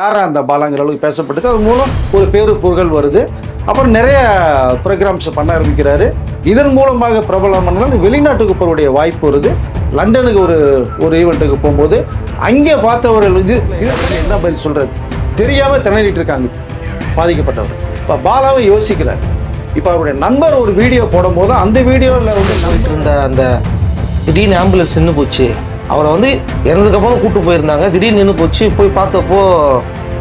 யாரா அந்த பாலாங்கிற அளவுக்கு பேசப்பட்டது? அது மூலம் ஒரு பேரு புகழ் வருது. அப்புறம் நிறைய ப்ரோக்ராம்ஸ் பண்ண ஆரம்பிக்கிறாரு. இதன் மூலமாக பிரபலம் பண்ணலாம். வெளிநாட்டுக்கு போகிறவுடைய வாய்ப்பு வருது. லண்டனுக்கு ஒரு ஒரு ஈவெண்ட்டுக்கு போகும்போது அங்கே பார்த்தவர்கள் இது என்ன பதில் சொல்கிறது தெரியாமல் திணறிட்டு இருக்காங்க. பாதிக்கப்பட்டவர். இப்போ பாலாவை யோசிக்கிறார். இப்போ அவருடைய நண்பர் ஒரு வீடியோ போடும்போது அந்த வீடியோவில் வந்து இருந்த அந்த திடீர்னு ஆம்புலன்ஸ் நின்று போச்சு. அவரை வந்து இறந்ததுக்கப்புறம் கூட்டு போயிருந்தாங்க. திடீர்னு நின்று போச்சு. போய் பார்த்தப்போ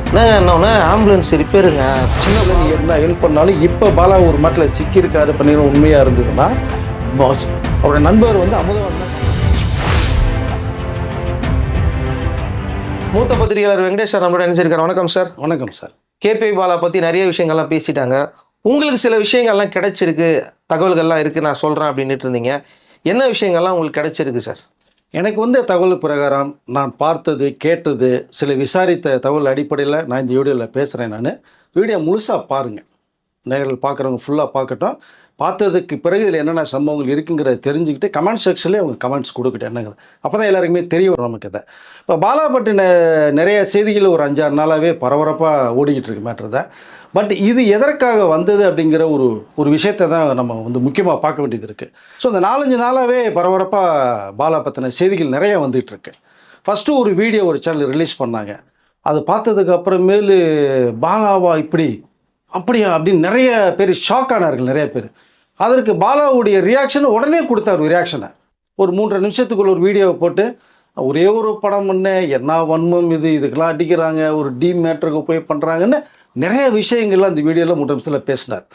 என்ன என்னன்னா ஆம்புலன்ஸ் ரிப்பேருங்க. சின்ன பிள்ளை என்ன ஹெல்ப் பண்ணாலும் இப்போ பாலா ஒரு மாட்டில் சிக்கியிருக்காரு பண்ணின உண்மையாக இருந்ததுன்னா பாஸ் அவருடைய நண்பர் வந்து அமுதவன் மூத்த பத்திரிகையாளர் வெங்கடேஷ் சார் நம்மளோட நினைச்சிருக்காரு வணக்கம் சார். வணக்கம் சார். கேபி பாலா பற்றி நிறைய விஷயங்கள்லாம் பேசிட்டாங்க. உங்களுக்கு சில விஷயங்கள்லாம் கிடைச்சிருக்கு. தகவல்கள்லாம் இருக்குது நான் சொல்கிறேன் அப்படின்ட்டு இருந்தீங்க. என்ன விஷயங்கள்லாம் உங்களுக்கு கிடைச்சிருக்கு சார்? எனக்கு வந்து தகவல் பிரகாரம் நான் பார்த்தது கேட்டது சில விசாரித்த தகவல் அடிப்படையில் நான் இந்த வீடியோவில் பேசுகிறேன் நான். வீடியோ முழுசாக பாருங்கள் நேரில் பார்க்குறவங்க ஃபுல்லாக பார்க்கட்டும் பார்த்ததுக்கு பிறகு இதில் என்னென்ன சம்பவங்கள் இருக்குங்கிறத தெரிஞ்சுக்கிட்டு கமெண்ட் செக்ஷன்லேயே அவங்க கமெண்ட்ஸ் கொடுக்கட்டும். என்னங்கிறது அப்போ தான் எல்லாருக்குமே தெரிய வரும் நமக்கு இதை. இப்போ பாலாப்பட்டின நிறைய செய்திகள் ஒரு அஞ்சாறு நாளாகவே பரபரப்பாக ஓடிக்கிட்டு இருக்கு மேட்ரு தான் பட் இது எதற்காக வந்தது அப்படிங்கிற ஒரு ஒரு விஷயத்தை தான் நம்ம வந்து முக்கியமாக பார்க்க வேண்டியது இருக்குது ஸோ இந்த நாலஞ்சு நாளாகவே பரபரப்பாக பாலா பற்றின செய்திகள் நிறைய வந்துகிட்டு இருக்கு. ஃபஸ்ட்டு ஒரு வீடியோ ஒரு சேனல் ரிலீஸ் பண்ணாங்க. அது பார்த்ததுக்கு அப்புறமேலு பாலாவா இப்படி அப்படியா அப்படின்னு நிறைய பேர் ஷாக் ஆனார்கள் நிறைய பேர். அதற்கு பாலாவுடைய ரியாக்ஷன் உடனே கொடுத்தார் ரியாக்ஷனை ஒரு மூன்றரை நிமிஷத்துக்குள்ள ஒரு வீடியோவை போட்டு ஒரே ஒரு படம் பண்ண என்ன வன்மம் இது இதுக்கெல்லாம் அடிக்கிறாங்க ஒரு டீம் மேட்டருக்கு போய் பண்ணுறாங்கன்னு நிறைய விஷயங்கள்லாம் அந்த வீடியோவில் மூன்று நிமிஷத்தில் பேசினார்.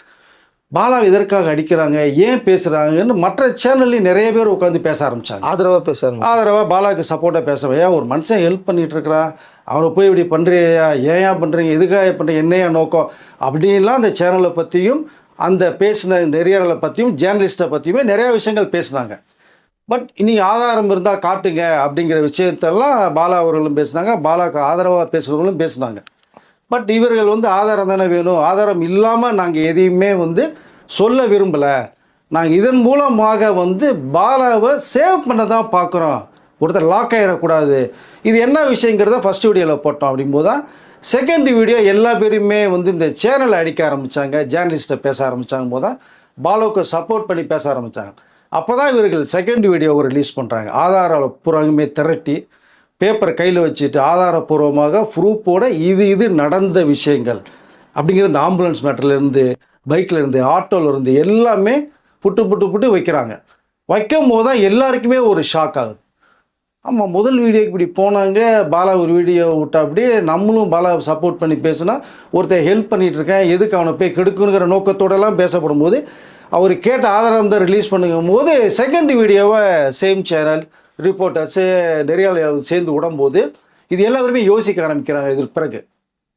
பாலா இதற்காக அடிக்கிறாங்க? ஏன் பேசுகிறாங்கன்னு மற்ற சேனல்லையும் நிறைய பேர் உட்காந்து பேச ஆரம்பித்தாங்க ஆதரவாக பேசுறாங்க ஆதரவாக பாலாவுக்கு சப்போர்ட்டாக பேசுவேன் ஏன் ஒரு மனுஷன் ஹெல்ப் பண்ணிட்டு இருக்கிறான் அவனை போய் இப்படி பண்ணுறியா ஏன் ஏன் பண்ணுறீங்க எதுக்காக பண்ணுறீங்க என்னையா நோக்கம்? அப்படின்லாம் அந்த சேனலை பற்றியும் அந்த பேசின நெறியாளரை பற்றியும் ஜேர்னலிஸ்ட்டை பற்றியுமே நிறையா விஷயங்கள் பேசினாங்க. பட் இனி ஆதாரம் இருந்தால் காட்டுங்க அப்படிங்கிற விஷயத்தெல்லாம் பாலா அவர்களும் பேசினாங்க. பாலாவுக்கு ஆதரவாக பேசுகிறவங்களும் பேசினாங்க. பட் இவர்கள் வந்து ஆதாரம் தானே வேணும்? ஆதாரம் இல்லாமல் நாங்கள் எதையுமே வந்து சொல்ல விரும்பலை. நாங்கள் இதன் மூலமாக வந்து பாலாவை சேவ் பண்ண தான் பார்க்குறோம் ஒருத்தர் லாக் ஆகிடக்கூடாது இது என்ன விஷயங்கிறத ஃபஸ்ட் வீடியோவில் போட்டோம் அப்படிங்கும்போது தான் செகண்ட் வீடியோ எல்லா பேருமே வந்து இந்த சேனலை அடிக்க ஆரம்பித்தாங்க ஜேர்னலிஸ்ட்டை பேச ஆரம்பித்தாங்க போது தான் பாலாவுக்கு சப்போர்ட் பண்ணி பேச ஆரம்பித்தாங்க அப்போ தான் இவர்கள் செகண்ட் வீடியோவை ரிலீஸ் பண்ணுறாங்க ஆதாரம் புறங்குமே திரட்டி பேப்பரை கையில் வச்சுட்டு ஆதாரப்பூர்வமாக ப்ரூஃபோட இது இது நடந்த விஷயங்கள். அப்படிங்கிற இந்த ஆம்புலன்ஸ் மேட்டர்லேருந்து பைக்லேருந்து இருந்து எல்லாமே புட்டு புட்டு புட்டு வைக்கிறாங்க. வைக்கும் போது தான் எல்லாருக்குமே ஒரு ஷாக் ஆகுது. ஆமாம் முதல் வீடியோக்கு இப்படி போனாங்க பாலா ஒரு வீடியோ விட்டா அப்படியே நம்மளும் பாலாவை சப்போர்ட் பண்ணி பேசுனா ஒருத்தர் ஹெல்ப் பண்ணிகிட்டு இருக்கேன் எதுக்கு அவனை போய் கெடுக்கணுங்கிற நோக்கத்தோடலாம் பேசப்படும் போது அவர் கேட்ட ஆதாரம் தான் ரிலீஸ் பண்ணுங்கும் போது செகண்ட் வீடியோவை சேம் சேனல் ரிப்போர்ட்டர்ஸு நிறைய சேர்ந்து விடும்போது இது எல்லாருமே யோசிக்க ஆரம்பிக்கிறாங்க இதற்கு பிறகு.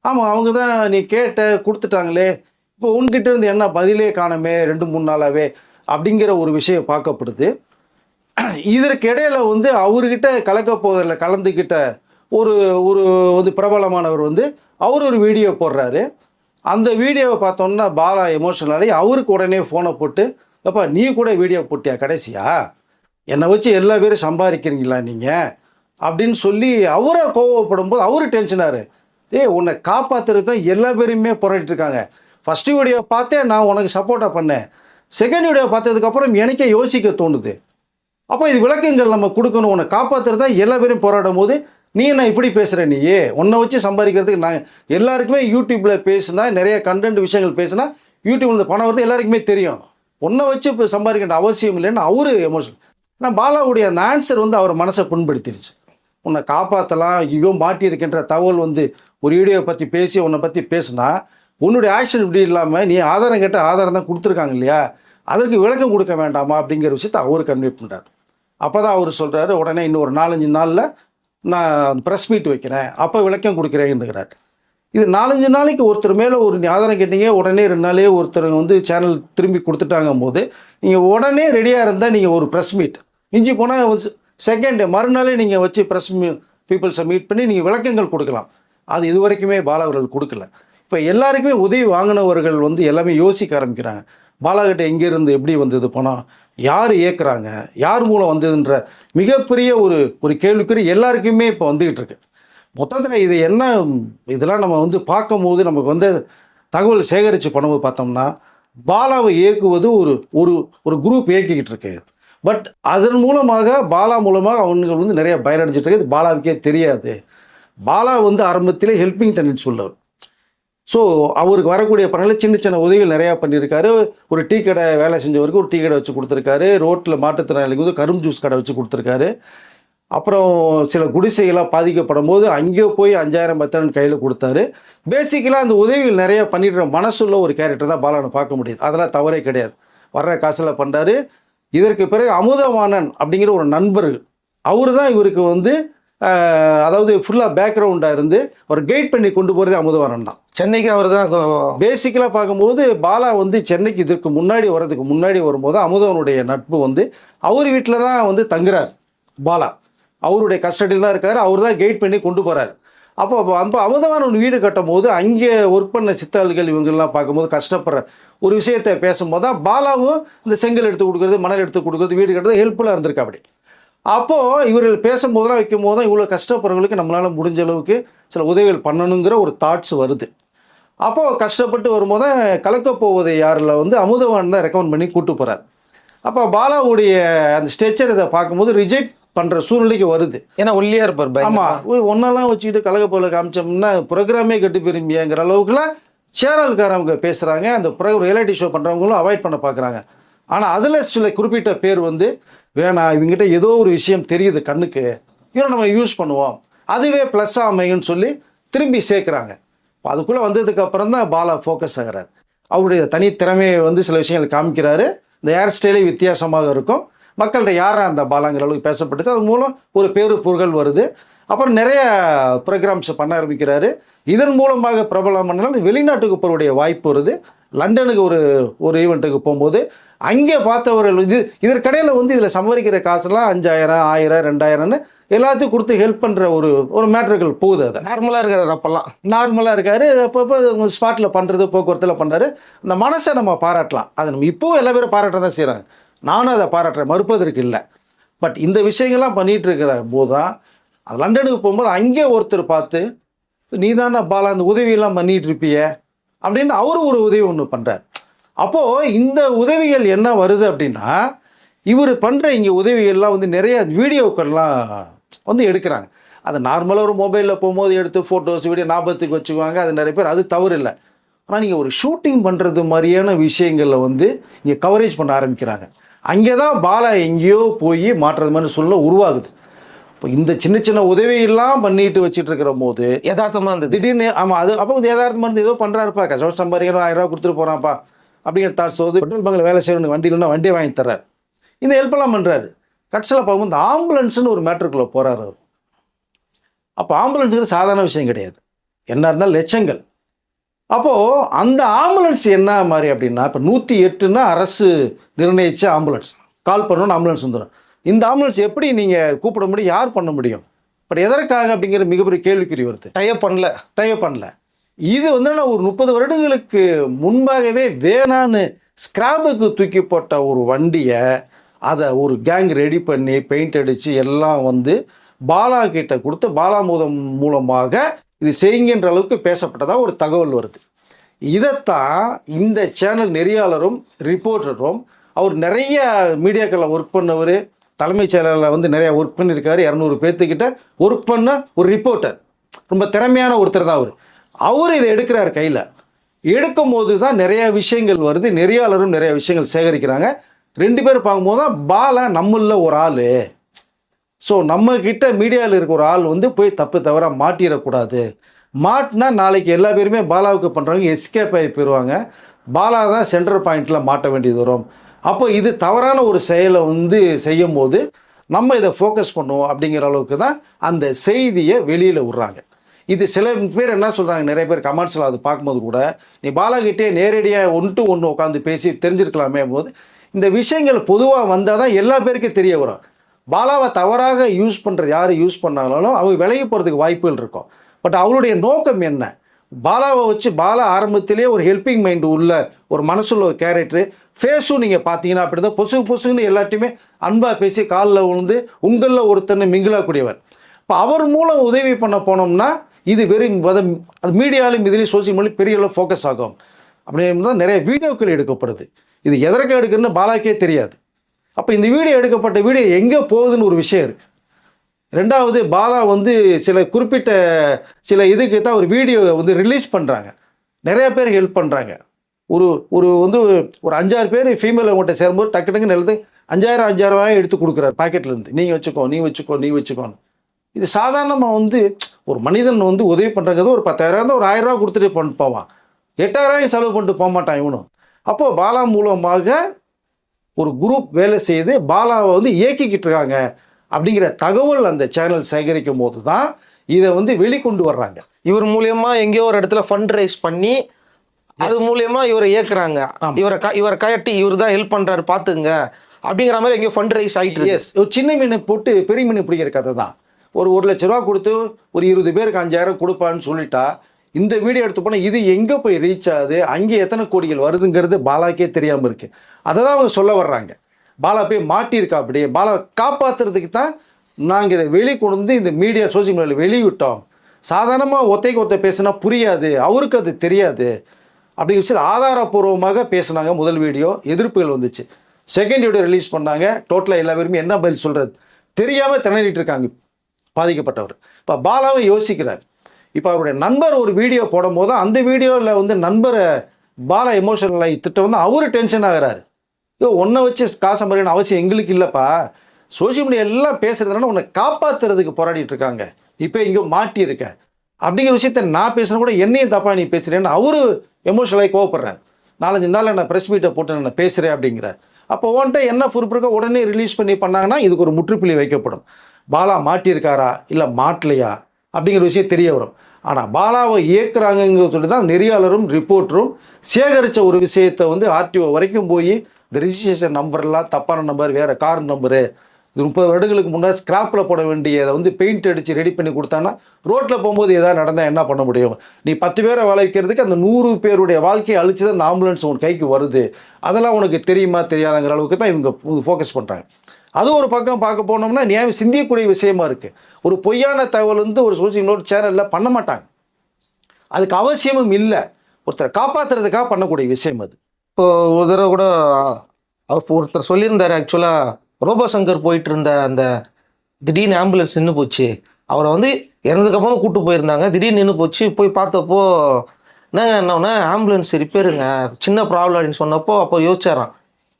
ஆமாம் அவங்க தான் நீ கேட்ட கொடுத்துட்டாங்களே இப்போ உன்கிட்ட இருந்து என்ன பதிலே காணமே ரெண்டு மூணு நாளாகவே அப்படிங்கிற ஒரு விஷயம் பார்க்கப்படுது. இதற்கு இடையில வந்து அவர்கிட்ட கலக்க போதில் கலந்துக்கிட்ட ஒரு ஒரு வந்து பிரபலமானவர் வந்து அவர் ஒரு வீடியோ போடுறாரு. அந்த வீடியோவை பார்த்தோன்னா பாலா எமோஷனலாகி அவருக்கு உடனே ஃபோனை போட்டு அப்பா நீ கூட வீடியோ போட்டியா கடைசியா? என்னை வச்சு எல்லா பேரும் சம்பாதிக்கிறீங்களா நீங்கள் அப்படின்னு சொல்லி அவரை கோவப்படும் போது அவரு டென்ஷனாரு. ஏய் உன்னை காப்பாற்றுறது தான் எல்லா பேருமே போராடிட்டு இருக்காங்க. ஃபஸ்ட்டு வீடியோ பார்த்தே நான் உனக்கு சப்போர்ட்டாக பண்ணேன். செகண்ட் வீடியோ பார்த்ததுக்கப்புறம் எனக்கே யோசிக்க தோணுது. அப்போ இது விளக்கங்கள் நம்ம கொடுக்கணும். உன்னை காப்பாற்றுறது தான் எல்லா பேரும் போராடும் போது நீ என்ன இப்படி பேசுகிற நீயே உன்னை வச்சு சம்பாதிக்கிறதுக்கு நான் எல்லாருக்குமே யூடியூப்பில் பேசுனா நிறைய கண்டென்ட் விஷயங்கள் பேசுனா யூடியூப்ல பணம் வருது எல்லாருக்குமே தெரியும். உன்னை வச்சு இப்போ சம்பாதிக்கிற அவசியம் இல்லைன்னு அவரு எமோஷன் ஆனால் பாலாவுடைய அந்த ஆன்சர் வந்து அவர் மனசை புண்படுத்திருச்சு. உன்னை காப்பாற்றலாம் ஐயோ மாட்டியிருக்கின்ற தகவல் வந்து ஒரு வீடியோவை பற்றி பேசி உன்னை பற்றி பேசுனா உன்னுடைய ஆக்ஷன் இப்படி இல்லாமல் நீ ஆதாரம் கேட்ட ஆதாரம் தான் கொடுத்துருக்காங்க இல்லையா? அதற்கு விளக்கம் கொடுக்க வேண்டாமா அப்படிங்கிற விஷயத்தை அவர் கன்வே பண்ணுறார் அப்போ தான் அவர் சொல்கிறாரு உடனே இன்னும் ஒரு நாலஞ்சு நாளில் நான் ப்ரெஸ் மீட் வைக்கிறேன் அப்போ விளக்கம் கொடுக்குறேங்கிறார் இது நாலஞ்சு நாளைக்கு ஒருத்தர் மேலே ஒரு நீ ஆதாரம் கேட்டீங்க உடனே ரெண்டு நாளே ஒருத்தர் வந்து சேனல் திரும்பி கொடுத்துட்டாங்க போது நீங்கள் உடனே ரெடியாக இருந்தால் நீங்கள் ஒரு ப்ரெஸ் மீட் இஞ்சி போனால் செகண்டு மறுநாளே நீங்கள் வச்சு ப்ரெஸ் பீப்புள்ஸை மீட் பண்ணி நீங்கள் விளக்கங்கள் கொடுக்கலாம். அது இது வரைக்குமே பாலா அவர்கள் கொடுக்கல. இப்போ எல்லாருக்குமே உதவி வாங்கினவர்கள் வந்து எல்லாமே யோசிக்க ஆரம்பிக்கிறாங்க. பாலாகிட்ட எங்கேருந்து எப்படி வந்தது பணம் யார் இயக்குறாங்க யார் மூலம் வந்ததுன்ற மிகப்பெரிய ஒரு ஒரு கேள்விக்குறி எல்லாருக்குமே இப்போ வந்துக்கிட்டு இருக்கு. மொத்தத்தில் இது என்ன இதெல்லாம் நம்ம வந்து பார்க்கும்போது நமக்கு வந்து தகவல் சேகரித்து பண்ணும்போது பார்த்தோம்னா பாலாவை இயக்குவது ஒரு ஒரு ஒரு குரூப் இயக்கிக்கிட்டு இருக்கு. பட் அதன் மூலமாக பாலா மூலமாக அவனுங்க வந்து நிறைய பயனடைஞ்சிட்டு இருக்கு பாலாவுக்கே தெரியாது. பாலா வந்து ஆரம்பத்தில் ஹெல்பிங் டெண்டன்ஸ் உள்ளவர். ஸோ அவருக்கு வரக்கூடிய பணங்களை சின்ன சின்ன உதவிகள் நிறையா பண்ணியிருக்காரு. ஒரு டீ கடை வேலை செஞ்சவருக்கு ஒரு டீ கடை வச்சு கொடுத்துருக்காரு. ரோட்டில் மாற்றுத்திறனாளிக்கு வந்து கரும் ஜூஸ் கடை வச்சு கொடுத்துருக்காரு. அப்புறம் சில குடிசைகள்லாம் பாதிக்கப்படும் போது அங்கேயோ போய் அஞ்சாயிரம் பத்தாயிரம் கையில் கொடுத்தாரு. பேசிக்கலாக அந்த உதவிகள் நிறைய பண்ணிடுற மனசுள்ள ஒரு கேரக்டர் தான் பாலாவை பார்க்க முடியுது. அதெல்லாம் தவறே கிடையாது. வர்ற காசில் பண்ணுறாரு இதற்கு பிறகு அமுதவாணன் அப்படிங்கிற ஒரு நண்பர் அவர் தான் இவருக்கு வந்து அதாவது ஃபுல்லாக பேக்ரவுண்டாக இருந்து ஒரு கைட் பண்ணி கொண்டு போகிறதே அமுதவாணன் தான். சென்னைக்கு அவர் தான் பேசிக்கலாக பார்க்கும்போது பாலா வந்து சென்னைக்கு இதற்கு முன்னாடி வர்றதுக்கு முன்னாடி வரும்போது அமுதவனுடைய நட்பு வந்து அவர் வீட்டில் தான் வந்து தங்குறார் பாலா. அவருடைய கஸ்டடியில் தான் இருக்கார். அவர் தான் கைட் பண்ணி கொண்டு போகிறார் அப்போ அப்போ அமுதவான் ஒரு வீடு கட்டும் போது அங்கே ஒர்க் பண்ண சித்தாள்கள் இவங்கெல்லாம் பார்க்கும்போது கஷ்டப்படுற ஒரு விஷயத்தை பேசும்போது தான் பாலாவும் இந்த செங்கல் எடுத்து கொடுக்குறது மணல் எடுத்து கொடுக்குறது வீடு கட்டுறது ஹெல்ப்ஃபுல்லாக இருந்திருக்கு அப்படி. அப்போது இவர்கள் பேசும்போதெல்லாம் வைக்கும் போது தான் இவ்வளோ கஷ்டப்படுறவங்களுக்கு நம்மளால் முடிஞ்ச அளவுக்கு சில உதவிகள் பண்ணணுங்கிற ஒரு தாட்ஸ் வருது. அப்போது கஷ்டப்பட்டு வரும்போது கலக்கப் போவதை யாரில் வந்து அமுதவான் தான் ரெக்கமெண்ட் பண்ணி கூட்டு போகிறார் அப்போ பாலாவுடைய அந்த ஸ்ட்ரெச்சர் இதை பார்க்கும்போது ரிஜெக்ட் பண்ணுற சூழ்நிலைக்கு வருது. ஏன்னா ஒல்லியா இருப்பார். ஆமாம் ஒன்றெல்லாம் வச்சுக்கிட்டு கலக்க போல காமிச்சோம்னா ப்ரோக்ராமே கட்டு பெரும்பியாங்கிற அளவுக்குலாம் சேனல்காரவங்க பேசுகிறாங்க அந்த ப்ரோக்ராம் ரியாலிட்டி ஷோ பண்ணுறவங்களும் அவாய்ட் பண்ண பார்க்குறாங்க ஆனால் அதில் சில குறிப்பிட்ட பேர் வந்து வேணாம் இவங்ககிட்ட ஏதோ ஒரு விஷயம் தெரியுது கண்ணுக்கு. இவனை நம்ம யூஸ் பண்ணுவோம். அதுவே ப்ளஸ்ஸாக அமையும்னு சொல்லி திரும்பி சேர்க்குறாங்க. அதுக்குள்ளே வந்ததுக்கு அப்புறம் தான் பாலா ஃபோக்கஸ் ஆகிறார். அவருடைய தனித்திறமையை வந்து சில விஷயங்கள் காமிக்கிறாரு. இந்த ஹேர் ஸ்டைலே வித்தியாசமாக இருக்கும். மக்கள்கிட்ட யாரா அந்த பாலாங்கிற அளவுக்கு பேசப்பட்டுச்சு. அது மூலம் ஒரு பேரு புகழ் வருது. அப்புறம் நிறைய ப்ரோக்ராம்ஸ் பண்ண ஆரம்பிக்கிறாரு. இதன் மூலமாக பிரபலம் பண்ணால் வெளிநாட்டுக்கு போகிறவுடைய வாய்ப்பு வருது. லண்டனுக்கு ஒரு ஒரு ஈவெண்ட்டுக்கு போகும்போது அங்கே பார்த்தவர்கள் இது இதற்கடையில் வந்து இதில் சம்பாதிக்கிற காசுலாம் அஞ்சாயிரம் ஆயிரம் ரெண்டாயிரம்னு எல்லாத்தையும் கொடுத்து ஹெல்ப் பண்ணுற ஒரு ஒரு மேட்ருகள் போகுது அதை. நார்மலா இருக்கிறார் அப்பெல்லாம். நார்மலாக இருக்காரு. அப்பப்போ ஸ்பாட்டில் பண்ணுறது போக்குவரத்தில் பண்ணுறாரு அந்த மனசை நம்ம பாராட்டலாம். அதை நம்ம இப்போவும் எல்லா பேரும் பாராட்ட தான் செய்கிறாங்க நானும் அதை பாராட்டுறேன் மறுப்பதற்கு இல்லை. பட் இந்த விஷயங்கள்லாம் பண்ணிகிட்டு இருக்கிற போது தான் அது லண்டனுக்கு போகும்போது அங்கே ஒருத்தர் பார்த்து நீ தானே பாலா அந்த உதவியெல்லாம் பண்ணிகிட்டு இருப்பிய அப்படின்னு அவரும் ஒரு உதவி ஒன்று பண்ணுறார் அப்போது இந்த உதவிகள் என்ன வருது அப்படின்னா இவர் பண்ணுற இங்கே உதவிகள்லாம் வந்து நிறைய வீடியோக்கள்லாம் வந்து எடுக்கிறாங்க. அது நார்மலாக ஒரு மொபைலில் போகும்போது எடுத்து ஃபோட்டோஸ் வீடியோ ஞாபகத்துக்கு வச்சுக்குவாங்க அது நிறைய பேர் அது தவறு இல்லை. ஆனால் நீங்கள் ஒரு ஷூட்டிங் பண்ணுறது மாதிரியான விஷயங்களில் வந்து இங்கே கவரேஜ் பண்ண ஆரம்பிக்கிறாங்க. அங்கே தான் பாலா எங்கேயோ போய் மாற்றுறது மாதிரி சொல்ல உருவாகுது. இப்போ இந்த சின்ன சின்ன உதவியெல்லாம் பண்ணிட்டு வச்சுட்டு இருக்கிற போது யதார்த்தமா இருந்தது. திடீர்னு ஆமாம் அது அப்போ வந்து ஏதார்த்தமாக இருந்து ஏதோ பண்ணுறாருப்பா கஷ்டப்பட்டு சம்பாதிக்கிறோம் ஆயிரம் ரூபா கொடுத்துட்டு போகிறான்ப்பா அப்படிங்கிற தாட்ஸ் வந்து பெட்ரோல் பங்கில் வேலை செய்யணும் வண்டி இல்லைன்னா வண்டியை வாங்கி தர்றாரு. இந்த ஹெல்ப்பெல்லாம் பண்ணுறாரு கட்சியில் பார்க்கும்போது இந்த ஆம்புலன்ஸ்னு ஒரு மேட்ருக்குள்ளே போகிறாரு அவர். அப்போ ஆம்புலன்ஸுங்கிறது சாதாரண விஷயம் கிடையாது. என்ன இருந்தாலும் லட்சங்கள். அப்போது அந்த ஆம்புலன்ஸ் என்ன மாதிரி அப்படின்னா இப்போ நூற்றி எட்டுன்னா அரசு நிர்ணயிச்ச ஆம்புலன்ஸ் கால் பண்ணணும் ஆம்புலன்ஸ் வந்துடும் இந்த ஆம்புலன்ஸ் எப்படி நீங்கள் கூப்பிட முடியும்? யார் பண்ண முடியும்? பட் எதற்காக அப்படிங்கிற மிகப்பெரிய கேள்விக்குறி வருது. டைப் பண்ணல. டைப் பண்ணல. இது வந்து நான் ஒரு முப்பது வருடங்களுக்கு முன்பாகவே வேணான்னு ஸ்கிராப்புக்கு தூக்கி போட்ட ஒரு வண்டியை அதை ஒரு கேங் ரெடி பண்ணி பெயிண்ட் அடித்து எல்லாம் வந்து பாலா கிட்ட கொடுத்து பாலா மூலம் மூலமாக இது செய்யுங்கன்ற அளவுக்கு பேசப்பட்டதாக ஒரு தகவல் வருது. இதைத்தான் இந்த சேனல் நெறியாளரும் ரிப்போர்ட்டரும் அவர் நிறைய மீடியாக்களில் ஒர்க் பண்ணவர் தலைமைச் செயலாளரில் வந்து நிறையா ஒர்க் பண்ணியிருக்காரு இரநூறு பேர்த்துக்கிட்ட ஒர்க் பண்ண ஒரு ரிப்போர்ட்டர் ரொம்ப திறமையான ஒருத்தர் தான் அவர். அவர் இதை எடுக்கிறார் கையில். எடுக்கும் போது தான் நிறையா விஷயங்கள் வருது நெறியாளரும் நிறைய விஷயங்கள் சேகரிக்கிறாங்க. ரெண்டு பேர் பார்க்கும்போது தான் பாலா நம்மள ஒரு ஆள். ஸோ நம்மக்கிட்ட மீடியாவில் இருக்க ஒரு ஆள் வந்து போய் தப்பு தவறாக மாட்டிடக்கூடாது. மாட்டினா நாளைக்கு எல்லா பேருமே பாலாவுக்கு பண்ணுறவங்க எஸ்கேப் ஆகி போயிடுவாங்க பாலா தான் சென்டர் பாயிண்டில் மாட்ட வேண்டியது வரும். அப்போ இது தவறான ஒரு செயலை வந்து செய்யும் போது நம்ம இதை ஃபோக்கஸ் பண்ணுவோம் அப்படிங்கிற அளவுக்கு தான் அந்த செய்தியை வெளியில் விட்றாங்க. இது சில பேர் என்ன சொல்கிறாங்க நிறைய பேர் கமெண்ட்ஸில் அது பார்க்கும்போது கூட நீ பாலாகிட்டே நேரடியாக ஒன்று டு ஒன்று உட்காந்து பேசி தெரிஞ்சிருக்கலாமே போது இந்த விஷயங்கள் பொதுவாக வந்தால் தான் எல்லா பேருக்கும் தெரிய வரும். பாலாவை தவறாக யூஸ் பண்ணுறது யார் யூஸ் பண்ணாலும் அவங்க விலகி போகிறதுக்கு வாய்ப்புகள் இருக்கும். பட் அவளுடைய நோக்கம் என்ன? பாலாவை வச்சு பாலா ஆரம்பத்திலே ஒரு ஹெல்பிங் மைண்டு உள்ள ஒரு மனசுள்ள ஒரு கேரக்டரு ஃபேஸும் நீங்கள் பார்த்தீங்கன்னா அப்படி தான் பொசு பொசுன்னு எல்லாத்தையுமே அன்பாக பேசி காலில் விழுந்து உங்களில் ஒருத்தனை மிங்கிலாக்கூடியவர் இப்போ அவர் மூலம் உதவி பண்ண போனோம்னா இது வெறும் அது மீடியாலையும் இதுலேயும் சோசியல் மீடியா பெரிய அளவு ஃபோக்கஸ் ஆகும். அப்படின்னு தான் நிறைய வீடியோக்கள் எடுக்கப்படுது. இது எதற்கு எடுக்குதுன்னு பாலாக்கே தெரியாது. அப்போ இந்த வீடியோ எடுக்கப்பட்ட வீடியோ எங்கே போகுதுன்னு ஒரு விஷயம் இருக்குது ரெண்டாவது பாலா வந்து சில குறிப்பிட்ட சில இதுக்கு தான் ஒரு வீடியோவை வந்து ரிலீஸ் பண்ணுறாங்க நிறைய பேர் ஹெல்ப் பண்ணுறாங்க ஒரு ஒரு வந்து ஒரு அஞ்சாறு பேர் ஃபீமேல் அவங்கள்ட்ட சேரும்போது டக்கு டக்கு நிலத்து அஞ்சாயிரம் அஞ்சாயிரம் ரூபாய் எடுத்து கொடுக்குறாரு பாக்கெட்லேருந்து நீங்கள் வச்சுக்கோ நீ வச்சுக்கோ நீ வச்சுக்கோன்னு. இது சாதாரணமாக வந்து ஒரு மனிதன் வந்து உதவி பண்ணுறங்கிறது ஒரு பத்தாயிரம் இருந்தால் ஒரு ஆயிரரூவா கொடுத்துட்டு பண்ணி போவான். எட்டாயிரம் செலவு பண்ணிட்டு போக மாட்டான் இவனும். அப்போது பாலா மூலமாக ஒரு குரூப் வேலை செய்து பாலாவை வந்து இயக்கிக்கிட்டு இருக்காங்க. அப்படிங்கிற தகவல் அந்த சேனல் சேகரிக்கும் போது தான் இதை வந்து வெளிக்கொண்டு வர்றாங்க. இவர் மூலியமா எங்கேயோ ஒரு இடத்துல ஃபண்ட் ரைஸ் பண்ணி அது மூலியமா இவரை இயக்குறாங்க. இவரை க இவரை கயட்டி இவர் தான் ஹெல்ப் பண்றாரு பாத்துங்க அப்படிங்கிற மாதிரி எங்கேயோ ஃபண்ட் ரைஸ் இருக்கு. எஸ் சின்ன மீனை போட்டு பெரிய மீன் பிடிக்கிற கதை தான். ஒரு ஒரு லட்ச ரூபா கொடுத்து ஒரு இருபது பேருக்கு அஞ்சாயிரம் கொடுப்பான்னு சொல்லிட்டா இந்த வீடியோ எடுத்து போனால் இது எங்கே போய் ரீச் ஆகுது? அங்கே எத்தனை கோடிகள் வருதுங்கிறது பாலாக்கே தெரியாமல் இருக்கு. அதை தான் அவங்க சொல்ல வர்றாங்க. பாலா போய் மாட்டியிருக்கா அப்படி பாலா காப்பாற்றுறதுக்கு தான் நாங்கள் இதை வெளி கொண்டு வந்து இந்த மீடியா சோசியல் மீடியாவில் வெளியிட்டோம். சாதாரணமாக ஒத்தைக்கு ஒத்தை பேசினா புரியாது. அவருக்கு அது தெரியாது. அப்படிங்கிற விஷயத்தை ஆதாரப்பூர்வமாக பேசினாங்க முதல் வீடியோ. எதிர்ப்புகள் வந்துச்சு. செகண்ட் வீடியோ ரிலீஸ் பண்ணாங்க. டோட்டலாக எல்லா பேருமே என்ன பதில் சொல்கிறது தெரியாமல் திணறிட்டு இருக்காங்க. பாதிக்கப்பட்டவர். இப்போ பாலாவை யோசிக்கிறார். இப்போ அவருடைய நண்பர் ஒரு வீடியோ போடும்போது அந்த வீடியோவில் வந்து நண்பரை பாலா எமோஷனல் ஆகி திட்டம் வந்து அவர் டென்ஷன் ஆகிறாரு. ஐயோ ஒன்றை வச்சு காசு சம்பாதிக்கணும் அவசியம் எங்களுக்கு இல்லைப்பா. சோஷியல் மீடியா எல்லாம் பேசுறதுனால உன்னை காப்பாற்றுறதுக்கு போராடிட்டு இருக்காங்க. இப்போ இங்கே மாட்டியிருக்க அப்படிங்கிற விஷயத்த நான் பேசுனா கூட என்னையும் தப்பா நீ பேசுகிறேன்னு அவரு எமோஷனலாகி கோவப்படுறேன் நாலஞ்சு நாள் நான் ப்ரெஸ் மீட்டை போட்டு நான் பேசுகிறேன் அப்படிங்கிற. அப்போ உன்ட்ட என்ன பொறுப்பு இருக்கோ உடனே ரிலீஸ் பண்ணி பண்ணாங்கன்னா இதுக்கு ஒரு முற்றுப்புள்ளி வைக்கப்படும். பாலா மாட்டியிருக்காரா? இல்லை மாட்டலையா? அப்படிங்கிற விஷயம் தெரிய வரும். ஆனால் பாலாவை இயக்குறாங்கங்கிறது சொல்லி தான் நெறியாளரும் ரிப்போர்ட்டரும் சேகரித்த ஒரு விஷயத்தை வந்து ஆர்டிஓ வரைக்கும் போய் இந்த ரிஜிஸ்ட்ரேஷன் நம்பர்லாம் தப்பான நம்பர் வேறு கார் நம்பரு இது முப்பது வருடங்களுக்கு முன்னாடி ஸ்கிராப்பில் போட வேண்டியதை வந்து பெயிண்ட் அடித்து ரெடி பண்ணி கொடுத்தான்னா ரோட்டில் போகும்போது எதாவது நடந்தால் என்ன பண்ண முடியும்? நீ பத்து பேரை வளைக்கிறதுக்கு அந்த நூறு பேருடைய வாழ்க்கையை அழிச்சு தான் அந்த ஆம்புலன்ஸ் உன் கைக்கு வருது. அதெல்லாம் உனக்கு தெரியுமா தெரியாதங்கிற அளவுக்கு தான் இவங்க ஃபோக்கஸ் பண்ணுறாங்க அது ஒரு பக்கம் பார்க்க போனோம்னா நியாயம் சிந்தியக்கூடிய விஷயமா இருக்குது ஒரு பொய்யான தகவல் வந்து ஒரு சோசியல் சேனலில் பண்ண மாட்டாங்க. அதுக்கு அவசியமும் இல்லை. ஒருத்தரை காப்பாற்றுறதுக்காக பண்ணக்கூடிய விஷயம் அது. இப்போ ஒரு தடவை கூட அவர் ஒருத்தர் சொல்லியிருந்தார் ஆக்சுவலாக ரோபோ சங்கர் போயிட்டு இருந்த அந்த திடீர்னு ஆம்புலன்ஸ் நின்று போச்சு. அவரை வந்து இறந்ததுக்கப்புறம் கூட்டு போயிருந்தாங்க. திடீர்னு நின்று போச்சு. போய் பார்த்தப்போ என்னங்க என்னன்னா ஆம்புலன்ஸ் ரிப்பேருங்க சின்ன ப்ராப்ளம் அப்படின்னு சொன்னப்போ அப்போ யோசிச்சாராம்.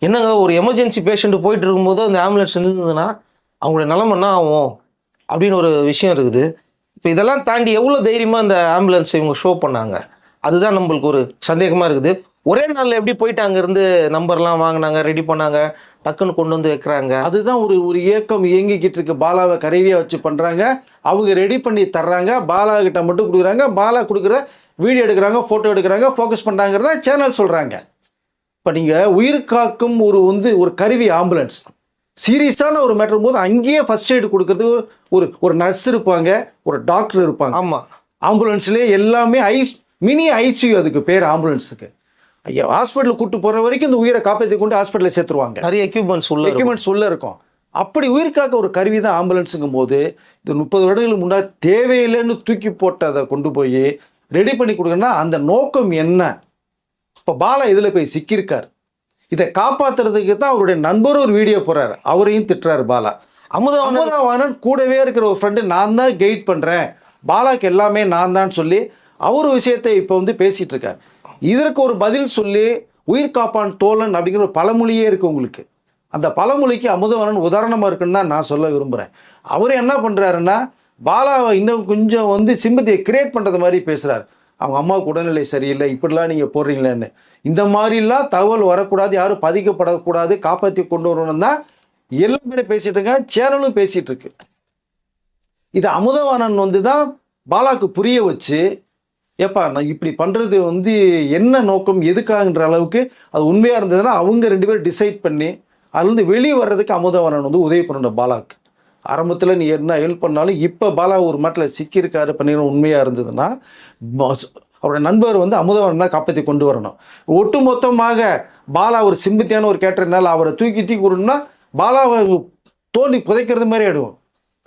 என்னங்க ஒரு எமர்ஜென்சி பேஷண்ட்டு போயிட்டு இருக்கும்போது அந்த ஆம்புலன்ஸ் நின்றுதுன்னா அவங்களுடைய நிலம என்ன ஆகும்? அப்படின்னு ஒரு விஷயம் இருக்குது. இப்போ இதெல்லாம் தாண்டி எவ்வளோ தைரியமாக அந்த ஆம்புலன்ஸ் இவங்க ஷோ பண்ணாங்க? அதுதான் நம்மளுக்கு ஒரு சந்தேகமாக இருக்குது. ஒரே நாளில் எப்படி போயிட்டு அங்கேருந்து நம்பர்லாம் வாங்கினாங்க ரெடி பண்ணாங்க டக்குன்னு கொண்டு வந்து வைக்கிறாங்க. அதுதான் ஒரு ஒரு இயக்கம் இயங்கிக்கிட்டு இருக்கு. பாலாவை கருவியாக வச்சு பண்ணுறாங்க அவங்க ரெடி பண்ணி தர்றாங்க. பாலா கிட்ட மட்டும் கொடுக்குறாங்க. பாலா கொடுக்குற வீடியோ எடுக்கிறாங்க ஃபோட்டோ எடுக்கிறாங்க ஃபோக்கஸ் பண்ணுறாங்கிறத சேனல் சொல்கிறாங்க இப்போ நீங்கள் உயிர் காக்கும் ஒரு வந்து ஒரு கருவி ஆம்புலன்ஸ் சீரியஸான ஒரு மேட்டர் போது அங்கேயே ஃபர்ஸ்ட் எய்டு கொடுக்கறதுக்கு ஒரு ஒரு நர்ஸ் இருப்பாங்க ஒரு டாக்டர் இருப்பாங்க. ஆமாம் ஆம்புலன்ஸ்லேயே எல்லாமே ஐஸ் மினி ஐசியூ அதுக்கு பேர் ஆம்புலன்ஸுக்கு ஐயா ஹாஸ்பிட்டலுக்கு கூட்டு போகிற வரைக்கும் இந்த உயிரை காப்பாற்றி கொண்டு ஹாஸ்பிட்டலில் சேர்த்துருவாங்க. நிறைய எக்யூப்மெண்ட்ஸ் உள்ள. எக்யூப்மெண்ட்ஸ் உள்ள இருக்கும். அப்படி உயிர் காக்க ஒரு கருவி தான் ஆம்புலன்ஸுங்கும் போது இது முப்பது வருடங்களுக்கு முன்னாடி தேவையில்லைன்னு தூக்கி போட்டதை கொண்டு போய் ரெடி பண்ணி கொடுக்கணும்னா அந்த நோக்கம் என்ன? இப்போ பாலா இதில் போய் சிக்கியிருக்கார். இதை காப்பாத்துறதுக்கு தான் அவருடைய நண்பரும் ஒரு வீடியோ போறாரு அவரையும் திட்டுறாரு பாலா. அமுதம் அமுதாவானன் கூடவே இருக்கிற ஒரு ஃப்ரெண்டு நான் தான் கைட் பண்ணுறேன் பாலாக்கு எல்லாமே நான் தான் சொல்லி அவர் விஷயத்தை இப்போ வந்து பேசிட்டு இருக்கார். இதற்கு ஒரு பதில் சொல்லி உயிர் காப்பான் தோழன் அப்படிங்கிற ஒரு பழமொழியே இருக்கு உங்களுக்கு. அந்த பழமொழிக்கு அமுதவனன் உதாரணமாக இருக்குன்னு தான் நான் சொல்ல விரும்புகிறேன் அவர் என்ன பண்ணுறாருன்னா பாலாவை இன்னும் கொஞ்சம் வந்து சிம்பத்தியை கிரியேட் பண்ணுறது மாதிரி பேசுகிறார் அவங்க அம்மாவுக்கு உடல்நிலை சரியில்லை இப்படிலாம் நீங்கள் போடுறீங்களேன்னு. இந்த மாதிரிலாம் தகவல் வரக்கூடாது யாரும் பாதிக்கப்படக்கூடாது காப்பாற்றி கொண்டு வரணும் தான் எல்லாமே பேசிகிட்டு இருக்காங்க சேனலும் பேசிகிட்டு இருக்கு. இது அமுதவானன் வந்து தான் பாலாவுக்கு புரிய வச்சு ஏப்பா நான் இப்படி பண்ணுறது வந்து என்ன நோக்கம் எதுக்காகன்ற அளவுக்கு அது உண்மையாக இருந்ததுன்னா அவங்க ரெண்டு பேரும் டிசைட் பண்ணி அதுலேருந்து வெளியே வர்றதுக்கு அமுதவனன் வந்து உதவி பண்ணணும் பாலாக்கு. ஆரம்பத்தில் நீ என்ன ஹெல்ப் பண்ணாலும் இப்போ பாலா ஒரு மாட்டில் சிக்கியிருக்காரு பண்ணிக்கிற உண்மையாக இருந்ததுன்னா அவருடைய அவரோட நண்பர் வந்து அமுதவன் தான் காப்பாற்றி கொண்டு வரணும். ஒட்டு மொத்தமாக பாலா ஒரு சிம்பத்தியான ஒரு கேட்டர்னால அவரை தூக்கி தூக்கி விடணும்னா பாலாவை தோண்டி புதைக்கிறது மாதிரி ஆயிடுவோம்.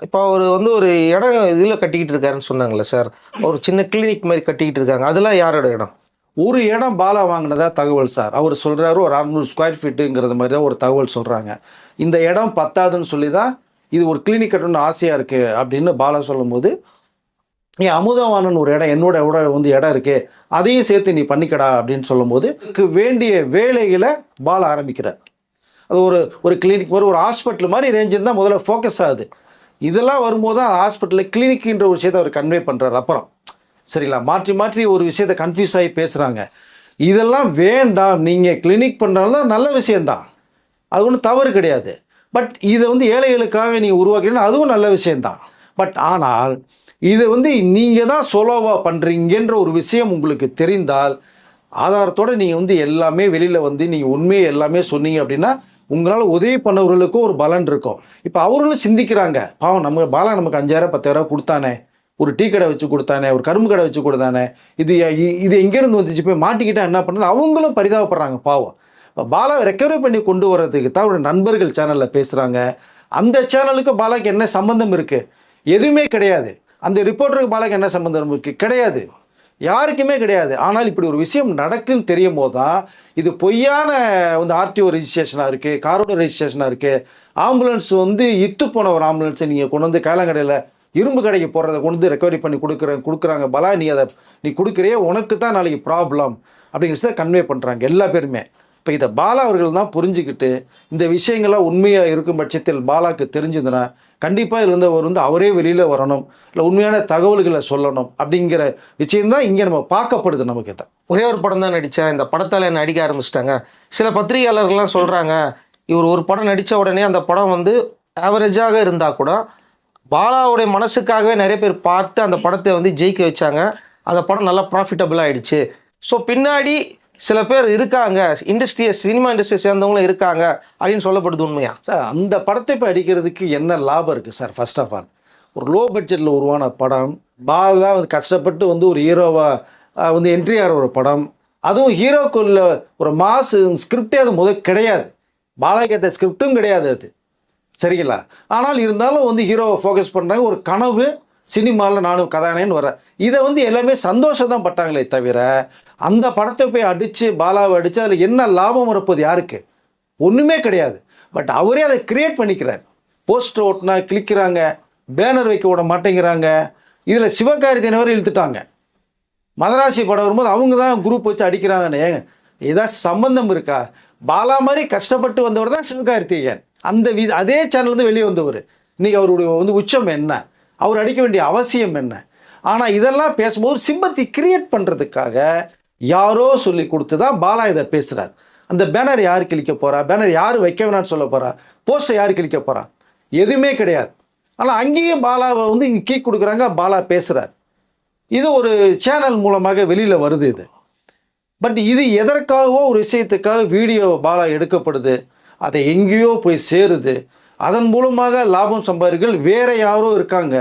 இப்போ அவர் வந்து ஒரு இடம் இதில் கட்டிக்கிட்டு இருக்காருன்னு சொன்னாங்களே சார். ஒரு சின்ன கிளினிக் மாதிரி கட்டிக்கிட்டு இருக்காங்க. அதெல்லாம் யாரோட இடம்? ஒரு இடம் பாலா வாங்கினதா தகவல் சார். அவர் சொல்கிறாரு ஒரு அறநூறு ஸ்கொயர் ஃபீட்டுங்கிறது மாதிரி தான் ஒரு தகவல் சொல்கிறாங்க இந்த இடம் பத்தாதுன்னு சொல்லி தான் இது ஒரு கிளினிக் கட்டணும்னு ஆசையாக இருக்குது அப்படின்னு பாலா சொல்லும்போது நீ அமுதவானன் ஒரு இடம் என்னோட இடம் வந்து இடம் இருக்கு. அதையும் சேர்த்து நீ பண்ணிக்கடா அப்படின்னு சொல்லும்போது வேண்டிய வேலைகளை பால ஆரம்பிக்கிறார். அது ஒரு ஒரு கிளினிக் மாதிரி ஒரு ஹாஸ்பிட்டல் மாதிரி ரேஞ்ச் இருந்தால் முதல்ல ஃபோக்கஸ் ஆகுது இதெல்லாம் வரும்போது தான் ஹாஸ்பிட்டலில் கிளினிக்ன்ற ஒரு விஷயத்தை அவர் கன்வே பண்ணுறாரு அப்புறம் சரிங்களா? மாற்றி மாற்றி ஒரு விஷயத்தை கன்ஃபியூஸ் ஆகி பேசுகிறாங்க இதெல்லாம் வேண்டாம். நீங்கள் கிளினிக் பண்ணுறதுலாம் நல்ல விஷயந்தான் அது ஒன்றும் தவறு கிடையாது. பட் இதை வந்து ஏழைகளுக்காக நீங்கள் உருவாக்கினா அதுவும் நல்ல விஷயந்தான் பட் ஆனால் இதை வந்து நீங்கள் தான் சோலோவாக பண்ணுறீங்கன்ற ஒரு விஷயம் உங்களுக்கு தெரிந்தால் ஆதாரத்தோடு நீங்கள் வந்து எல்லாமே வெளியில் வந்து நீங்கள் உண்மையை எல்லாமே சொன்னீங்க அப்படின்னா உங்களால் உதவி பண்ணவர்களுக்கும் ஒரு பலன் இருக்கும். இப்போ அவர்களும் சிந்திக்கிறாங்க. பாவம் நம்ம பாலா நமக்கு அஞ்சாயிரம் பத்தாயிரம் கொடுத்தானே. ஒரு டீ கடை வச்சு கொடுத்தானே ஒரு கரும்பு கடை வச்சு கொடுத்தானே. இது இது எங்கேருந்து வந்துச்சு? போய் மாட்டிக்கிட்டால் என்ன பண்ணுறது அவங்களும் பரிதாபப்படுறாங்க பாவம். இப்போ பாலாவை ரெக்கவரி பண்ணி கொண்டு வர்றதுக்கு தான் அவருடைய நண்பர்கள் சேனலில் பேசுகிறாங்க அந்த சேனலுக்கு பாலாக்கு என்ன சம்மந்தம் இருக்குது எதுவுமே கிடையாது. அந்த ரிப்போர்ட்டருக்கு பாலாக்கு என்ன சம்மந்தம் இருக்குது கிடையாது. யாருக்குமே கிடையாது. ஆனால் இப்படி ஒரு விஷயம் நடக்குன்னு தெரியும் போது தான் இது பொய்யான வந்து ஆர்டிஓ ரெஜிஸ்ட்ரேஷனாக இருக்குது காரோட ரெஜிஸ்ட்ரேஷனாக இருக்குது ஆம்புலன்ஸ் வந்து இத்து போன ஒரு ஆம்புலன்ஸை நீங்கள் கொண்டு வந்து காலங்கடையில் இரும்பு கடைக்கு போகிறத கொண்டு வந்து ரெக்கவரி பண்ணி கொடுக்குறேன் கொடுக்குறாங்க. பலா நீ அதை நீ கொடுக்குறியே உனக்கு தான் நாளைக்கு ப்ராப்ளம் அப்படிங்கிறத கன்வே பண்ணுறாங்க எல்லா பேருமே. இப்போ இதை பாலா அவர்கள் தான் புரிஞ்சுக்கிட்டு இந்த விஷயங்கள்லாம் உண்மையாக இருக்கும் பட்சத்தில் பாலாக்கு தெரிஞ்சதுன்னா கண்டிப்பாக இருந்தவர் அவர் வந்து அவரே வெளியில் வரணும். இல்லை உண்மையான தகவல்களை சொல்லணும் அப்படிங்கிற விஷயம்தான் இங்கே நம்ம பார்க்கப்படுது நம்மக்கிட்ட ஒரே ஒரு படம் தான் நடித்தேன் இந்த படத்தால் என்ன அடிக்க ஆரம்பிச்சிட்டாங்க? சில பத்திரிகையாளர்கள்லாம் சொல்கிறாங்க இவர் ஒரு படம் நடித்த உடனே அந்த படம் வந்து ஆவரேஜாக இருந்தால் கூட பாலாவுடைய மனசுக்காகவே நிறைய பேர் பார்த்து அந்த படத்தை வந்து ஜெயிக்க வச்சாங்க. அந்த படம் நல்லா ப்ராஃபிட்டபுளாக ஆயிடுச்சு. ஸோ பின்னாடி சில பேர் இருக்காங்க இண்டஸ்ட்ரியை சினிமா இண்டஸ்ட்ரியை சேர்ந்தவங்களும் இருக்காங்க அப்படின்னு சொல்லப்படுது உண்மையா? சார் அந்த படத்தை இப்போ அடிக்கிறதுக்கு என்ன லாபம் இருக்குது சார் ஃபர்ஸ்ட் ஆஃப் ஆல் ஒரு லோ பட்ஜெட்டில் உருவான படம் பாலா வந்து கஷ்டப்பட்டு வந்து ஒரு ஹீரோவாக வந்து என்ட்ரி ஆகிற ஒரு படம் அதுவும் ஹீரோக்குள்ள ஒரு மாஸ் ஸ்கிரிப்டே அது முதல் கிடையாது. பாலாக்கு ஸ்கிரிப்டும் கிடையாது அது. சரிங்களா? ஆனால் இருந்தாலும் வந்து ஹீரோவை ஃபோக்கஸ் பண்ணுறாங்க ஒரு கனவு சினிமாவில் நானும் கதானேன்னு வரேன் இதை வந்து எல்லாமே சந்தோஷம் தான் பட்டாங்களே தவிர அந்த படத்தை போய் அடித்து பாலாவை அடித்து அதில் என்ன லாபம் வரப்போகுது யாருக்கு? ஒன்றுமே கிடையாது. பட் அவரே அதை கிரியேட் பண்ணிக்கிறார். போஸ்டர் ஓட்டினா கிளிக்கிறாங்க பேனர் வைக்க விட மாட்டேங்கிறாங்க. இதில் சிவகார்த்திகேயன் வரை இழுத்துட்டாங்க. மதராசி படம் வரும்போது அவங்க தான் குரூப் வச்சு அடிக்கிறாங்கன்னு. ஏதாவது சம்பந்தம் இருக்கா? பாலா மாதிரி கஷ்டப்பட்டு வந்தவர் தான் சிவகார்த்திகேயன். அந்த வி அதே சேனல்லேருந்து வெளியே வந்தவர். இன்றைக்கி அவருடைய வந்து உச்சம் என்ன? அவர் அடிக்க வேண்டிய அவசியம் என்ன? ஆனால் இதெல்லாம் பேசும்போது சிம்பத்தி கிரியேட் பண்ணுறதுக்காக யாரோ சொல்லி கொடுத்து தான் பாலா இதை பேசுகிறார் அந்த பேனர் யார் கிழிக்க போகிறா பேனர் யார் வைக்க வேணான்னு சொல்ல போகிறா போஸ்டர் யார் கிழிக்க போகிறா எதுவுமே கிடையாது. ஆனால் அங்கேயும் பாலாவை வந்து இங்கே கீ கொடுக்குறாங்க பாலா பேசுகிறார் இது ஒரு சேனல் மூலமாக வெளியில் வருது இது. பட் இது எதற்காகவோ ஒரு விஷயத்துக்காக வீடியோ பாலா எடுக்கப்படுது. அதை எங்கேயோ போய் சேருது. அதன் மூலமாக லாபம் சம்பாதிகள் வேற யாரோ இருக்காங்க.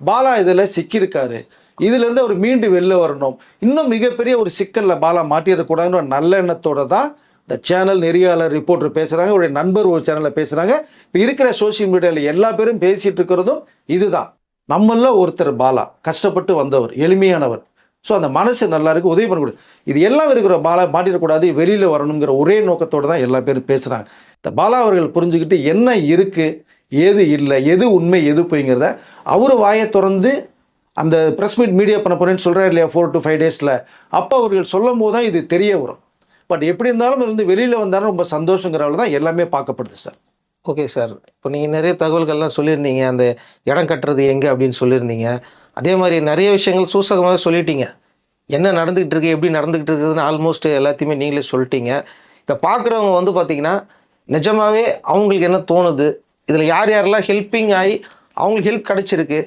பாலா இதில் சிக்கியிருக்காரு. இதுலேருந்து அவர் மீண்டு வெளில வரணும். இன்னும் மிகப்பெரிய ஒரு சிக்கலில் பாலா மாட்டிடக்கூடாதுன்னு ஒரு நல்ல எண்ணத்தோடு தான் இந்த சேனல் நெறியாளர் ரிப்போர்ட்டர் பேசுகிறாங்க அவருடைய நண்பர் ஒரு சேனலில் பேசுகிறாங்க இப்போ இருக்கிற சோஷியல் மீடியாவில் எல்லா பேரும் பேசிகிட்டு இருக்கிறதும் இதுதான். நம்மள ஒருத்தர் பாலா கஷ்டப்பட்டு வந்தவர் எளிமையானவர். ஸோ அந்த மனசு நல்லா இருக்குது உதவி பண்ணக்கூடாது இது எல்லாம் இருக்கிற பாலா மாட்டிடக்கூடாது வெளியில் வரணுங்கிற ஒரே நோக்கத்தோடு தான் எல்லா பேரும் பேசுகிறாங்க பாலா அவர்கள் புரிஞ்சுக்கிட்டு என்ன இருக்குது எது இல்லை எது உண்மை எது போய்ங்கிறத அவர் வாயை திறந்து அந்த ப்ரெஸ் மீட் மீடியா பண்ண போகிறேன்னு சொல்கிறார் இல்லையா ஃபோர் டு ஃபைவ் டேஸில் அப்போ அவர்கள் சொல்லும் போது தான் இது தெரிய வரும். பட் எப்படி இருந்தாலும் இது வந்து வெளியில் வந்தாலும் ரொம்ப சந்தோஷங்கிறவங்க தான் எல்லாமே பார்க்கப்படுது சார் ஓகே சார் இப்போ நீங்கள் நிறைய தகவல்கள்லாம் சொல்லியிருந்தீங்க. அந்த இடம் கட்டுறது எங்கே அப்படின்னு சொல்லியிருந்தீங்க. அதே மாதிரி நிறைய விஷயங்கள் சூசகமாக சொல்லிட்டீங்க. என்ன நடந்துக்கிட்டு இருக்கு எப்படி நடந்துக்கிட்டு இருக்குதுன்னு ஆல்மோஸ்ட் எல்லாத்தையுமே நீங்களே சொல்லிட்டீங்க. இதை பார்க்குறவங்க வந்து பார்த்திங்கன்னா நிஜமாகவே அவங்களுக்கு என்ன தோணுது? இதில் யார் யாரெல்லாம் ஹெல்ப்பிங் ஆகி அவங்களுக்கு ஹெல்ப் கிடச்சிருக்கு?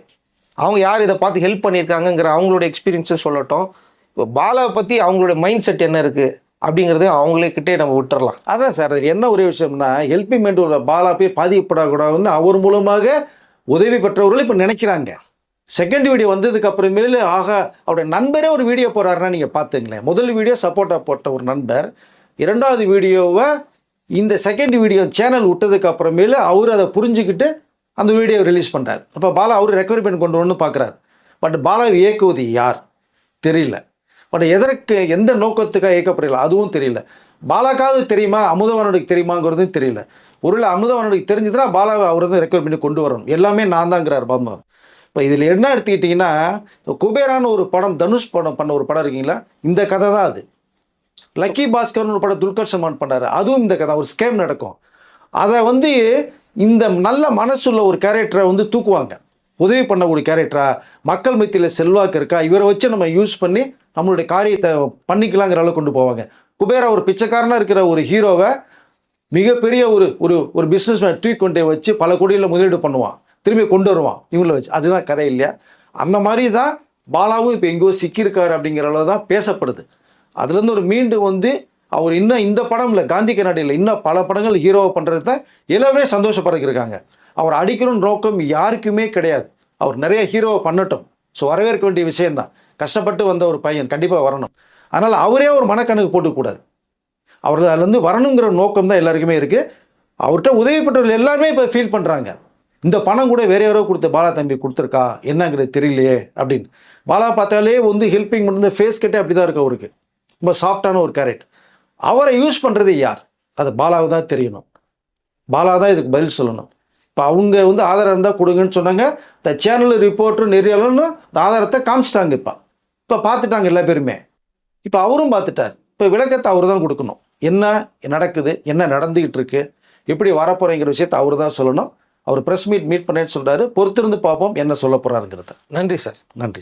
அவங்க யார் இதை பார்த்து ஹெல்ப் பண்ணியிருக்காங்கங்கிற அவங்களோட எக்ஸ்பீரியன்ஸை சொல்லட்டும். இப்போ பாலாவை பற்றி அவங்களோட மைண்ட் செட் என்ன இருக்குது அப்படிங்கிறத அவங்களே கிட்டே நம்ம விட்டுறலாம். அதான் சார் அது என்ன ஒரே விஷயம்னா ஹெல்பிங் உள்ள பாலா போய் பாதிக்கப்படக்கூடாதுன்னு அவர் மூலமாக உதவி பெற்றவர்கள் இப்போ நினைக்கிறாங்க. செகண்ட் வீடியோ வந்ததுக்கு அப்புறமேலு ஆக அவருடைய நண்பரே ஒரு வீடியோ போடுறாருன்னா நீங்கள் பார்த்துங்களேன். முதல் வீடியோ சப்போர்ட்டாக போட்ட ஒரு நண்பர் இரண்டாவது வீடியோவை இந்த செகண்ட் வீடியோ சேனல் விட்டதுக்கு அப்புறமேல அவர் அதை புரிஞ்சுக்கிட்டு அந்த வீடியோ ரிலீஸ் பண்ணுறாரு அப்போ பாலா அவர் ரெக்கவரி பண்ணி கொண்டு வரணும்னு பார்க்குறாரு பட் பாலாவை இயக்குவது யார்? தெரியல. பட் எதற்கு எந்த நோக்கத்துக்காக இயக்கப்படுகல அதுவும் தெரியல. பாலாக்காவது தெரியுமா? அமுதவானுக்கு தெரியுமாங்கிறதும் தெரியல. ஒருவேளை அமுதவானுக்கு தெரிஞ்சதுன்னா பாலாவை அவர் வந்து ரெக்கவர் பண்ணி கொண்டு வரணும். எல்லாமே நான் தாங்கிறார் பாமா இப்போ இதில் என்ன எடுத்துக்கிட்டிங்கன்னா இந்த ஒரு படம் தனுஷ் படம் பண்ண ஒரு படம் இருக்கீங்களா? இந்த கதை தான் அது. லக்கி பாஸ்கர்னு ஒரு படம் துல்கர் சல்மான் பண்ணாரு. அதுவும் இந்த கதை ஒரு ஸ்கேம் நடக்கும். அதை வந்து இந்த நல்ல மனசுள்ள ஒரு கேரக்டரை வந்து தூக்குவாங்க. உதவி பண்ணக்கூடிய கேரக்டரா மக்கள் மத்தியில் செல்வாக்கு இருக்கா இவரை வச்சு நம்ம யூஸ் பண்ணி நம்மளுடைய காரியத்தை பண்ணிக்கலாங்கிற அளவுக்கு கொண்டு போவாங்க. குபேரா ஒரு பிச்சைக்காரனாக இருக்கிற ஒரு ஹீரோவை மிகப்பெரிய ஒரு ஒரு ஒரு பிஸ்னஸ் மேன் தூக்கி கொண்டே வச்சு பல கோடியில் முதலீடு பண்ணுவான். திரும்பி கொண்டு வருவான் இவங்கள வச்சு. அதுதான் கதை இல்லையா? அந்த மாதிரி தான் பாலாவும் இப்போ எங்கேயோ சிக்கியிருக்காரு அப்படிங்கிற அளவு தான் பேசப்படுது. அதுலேருந்து ஒரு மீண்டு வந்து அவர் இன்னும் இந்த படம் இல்லை காந்தி கண்ணாடியில் இன்னும் பல படங்கள் ஹீரோவை பண்ணுறது தான் எல்லாமே சந்தோஷப்படுத்திருக்காங்க அவர் அடிக்கணும்னு நோக்கம் யாருக்குமே கிடையாது. அவர் நிறைய ஹீரோவை பண்ணட்டும். ஸோ வரவேற்க வேண்டிய விஷயம்தான். கஷ்டப்பட்டு வந்த ஒரு பையன் கண்டிப்பாக வரணும். அதனால் அவரே ஒரு மனக்கணக்கு போட்டுக்கூடாது. அவர் அதுலேருந்து வரணுங்கிற நோக்கம் தான் எல்லாருக்குமே இருக்குது அவர்கிட்ட உதவி பெற்றவர்கள் எல்லாருமே இப்போ ஃபீல் பண்ணுறாங்க இந்த பணம் கூட வேற யாரோ கொடுத்து பாலா தம்பி கொடுத்துருக்கா? என்னங்கிறது தெரியலையே அப்படின்னு. பாலா பார்த்தாலே வந்து ஹெல்ப்பிங் பண்ணுற ஃபேஸ் கட்டே அப்படி தான் இருக்கு அவருக்கு. ரொம்ப சாஃப்டான ஒரு கேரட் அவரை யூஸ் பண்ணுறது யார்? அது பாலாவை தான் தெரியணும். பாலா தான் இதுக்கு பதில் சொல்லணும். இப்போ அவங்க வந்து ஆதாரம் இருந்தால் கொடுங்கன்னு சொன்னாங்க. இந்த சேனல் ரிப்போர்ட்ரு நெறியாளர்னு இந்த ஆதாரத்தை காமிச்சிட்டாங்க இப்போ. இப்போ பார்த்துட்டாங்க எல்லா பேருமே. இப்போ அவரும் பார்த்துட்டார். இப்போ விளக்கத்தை அவர் தான் கொடுக்கணும். என்ன நடக்குது? என்ன நடந்துகிட்டு இருக்கு? எப்படி வரப்போறேங்கிற விஷயத்தை அவர் தான் சொல்லணும். அவர் ப்ரெஸ் மீட் மீட் பண்ணேன்னு சொல்றாரு. பொறுத்திருந்து பார்ப்போம் என்ன சொல்ல போறாருங்கிறத. நன்றி சார். நன்றி